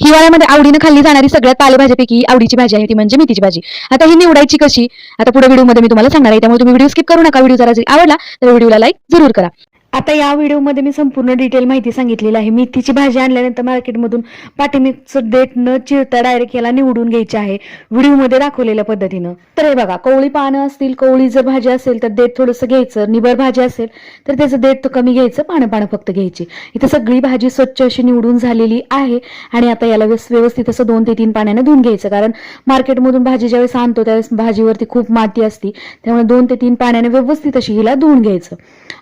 हिवाळ्यामध्ये आवडीनं खाल्ली जाणारी सगळ्यात पालेभाज्यापैकी आवडीची भाजी आहे ती म्हणजे मेथीची भाजी. आता ही निवडायची कशी? आता पुढे व्हिडिओमध्ये मी तुम्हाला सांगणार आहे त्यामुळे तुम्ही व्हिडिओ स्किप करू नका. व्हिडिओ जरा जरी आवडला तर व्हिडिओला लाईक जरूर करा. आता या व्हिडिओमध्ये मी संपूर्ण डिटेल माहिती सांगितलेली आहे. मेथीची भाजी आणल्यानंतर मार्केटमधून पाठीमिकचं डेट न चिरता डायरेक्ट याला निवडून घ्यायचे आहे. व्हिडिओमध्ये दाखवलेल्या पद्धतीनं. तर हे बघा कवळी पानं असतील कवळी जर भाजी असेल तर देठ थोडंसं घ्यायचं. निबर भाजी असेल तर त्याचं देठ कमी घ्यायचं पानं पानं फक्त घ्यायची. इथं सगळी भाजी स्वच्छ अशी निवडून झालेली आहे आणि आता याला व्यवस्थित असं दोन ते तीन पाण्याने धुवून घ्यायचं. कारण मार्केटमधून भाजी ज्यावेळेस आणतो त्यावेळेस भाजीवरती खूप माती असती. त्यामुळे दोन ते तीन पाण्याने व्यवस्थित अशी हिला धुवून घ्यायचं.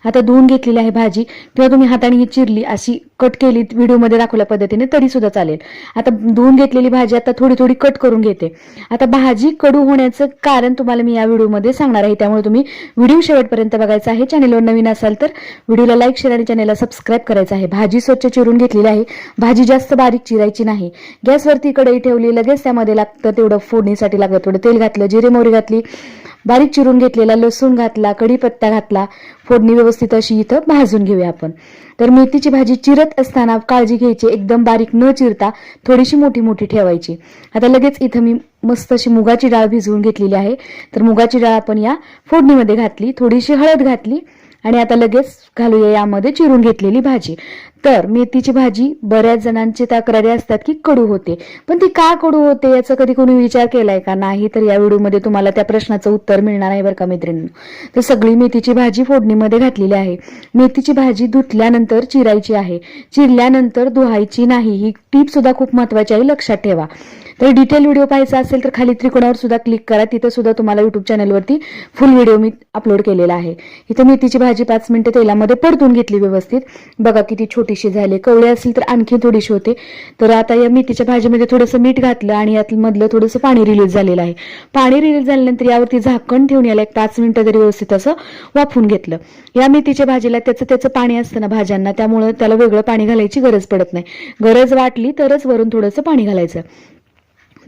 आता धुवून घेतलेली आहे भाजी किंवा तुम्ही हाताने ही चिरली अशी कट केली व्हिडिओमध्ये दाखवल्या पद्धतीने तरी सुद्धा चालेल. आता धुवून घेतलेली भाजी आता थोडी थोडी कट करून घेते. आता भाजी कडू होण्याचं कारण तुम्हाला मी या व्हिडिओमध्ये सांगणार आहे. त्यामुळे तुम्ही व्हिडिओ शेवटपर्यंत बघायचा आहे. चॅनेलवर नवीन असाल तर व्हिडिओला लाईक शेअर आणि चॅनेलला सबस्क्राईब करायचं आहे. भाजी स्वच्छ चिरून घेतलेली आहे. भाजी जास्त बारीक चिरायची नाही. गॅसवरती कढई ठेवली लगेच त्यामध्ये लागतं तेवढं फोडणीसाठी लागतं. थोडं तेल घातलं जिरे मोहरी घातली बारीक चिरून घेतलेला लसूण घातला कढीपत्ता घातला फोडणी व्यवस्थित अशी इथं भाजून घेऊया आपण. तर मेथीची भाजी चिरत असताना काळजी घ्यायची एकदम बारीक न चिरता थोडीशी मोठी मोठी ठेवायची. आता लगेच इथं मी मस्त अशी मुगाची डाळ भिजवून घेतलेली आहे. तर मुगाची डाळ आपण या फोडणीमध्ये घातली थोडीशी हळद घातली आणि आता लगेच घालूया यामध्ये चिरून घेतलेली भाजी. तर मेथीची भाजी बऱ्याच जणांची तक्रारी असतात की कडू होते. पण ती का कडू होते याचा कधी कोणी विचार केलाय का? नाही तर या व्हिडिओमध्ये तुम्हाला त्या प्रश्नाचं उत्तर मिळणार आहे बरं का मैत्रिणींनो. तर सगळी मेथीची भाजी फोडणीमध्ये घातलेली आहे. मेथीची भाजी धुतल्यानंतर चिरायची आहे. चिरल्यानंतर धुवायची नाही. ही टीप सुद्धा खूप महत्वाची आहे लक्षात ठेवा. तर डिटेल व्हिडिओ पाहायचा असेल तर खाली त्रिकोणावर सुद्धा क्लिक करा. तिथं सुद्धा तुम्हाला युट्यूब चॅनलवरती फुल व्हिडिओ मी अपलोड केलेला आहे. इथं मेथीची भाजी पाच मिनिटं तेलामध्ये परतून घेतली व्यवस्थित. बघा किती छोटी छोटीशी झाली कवळे असेल तर आणखी थोडीशी होते. तर आता या मेथीच्या भाजीमध्ये थोडंसं मीठ घातलं आणि यात मधलं थोडंसं पाणी रिलीज झालेलं आहे. पाणी रिलीज झाल्यानंतर यावरती झाकण ठेवून याला एक पाच मिनिटं तरी व्यवस्थित असं वाफून घेतलं. या मेथीच्या भाजीला त्याचं त्याचं पाणी असतं ना भाज्यांना त्यामुळं त्याला वेगळं पाणी घालायची गरज पडत नाही. गरज वाटली तरच वरून थोडंसं पाणी घालायचं.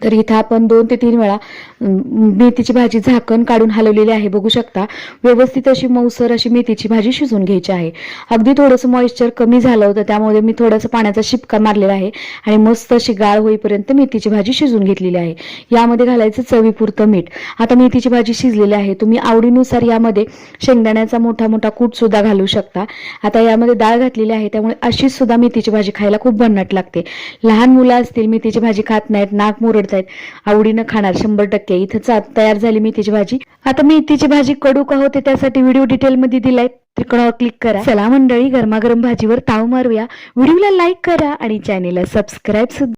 तर इथं आपण दोन ते तीन वेळा मेथीची भाजी झाकण काढून हलवलेली आहे. बघू शकता व्यवस्थित अशी मऊसर अशी मेथीची भाजी शिजवून घ्यायची आहे. अगदी थोडंसं मॉइश्चर कमी झालं होतं त्यामुळे मी थोडंसं पाण्याचा शिपका मारलेला आहे आणि मस्त अशी गाळ होईपर्यंत मेथीची भाजी शिजून घेतलेली आहे. यामध्ये घालायचं चवीपुरतं मीठ. आता मेथीची भाजी शिजलेली आहे. तुम्ही आवडीनुसार यामध्ये शेंगदाण्याचा मोठा मोठा कूट सुद्धा घालू शकता. आता यामध्ये डाळ घातलेली आहे त्यामुळे अशीच सुद्धा मेथीची भाजी खायला खूप भन्नाट लागते. लहान मुलं असतील मेथीची भाजी खात नाहीत नाक मुरड आहेत. आवडीनं खाणार शंभर टक्के. इथं तयार झाली मेथीची भाजी. आता मेथीची भाजी कडू का होते त्यासाठी व्हिडिओ डिटेलमध्ये दिलाय. त्रिकोणावर क्लिक करा. चला मंडळी गरमागरम भाजीवर ताव मारूया. व्हिडिओला लाईक करा आणि चॅनेलला सबस्क्राईब सुद्धा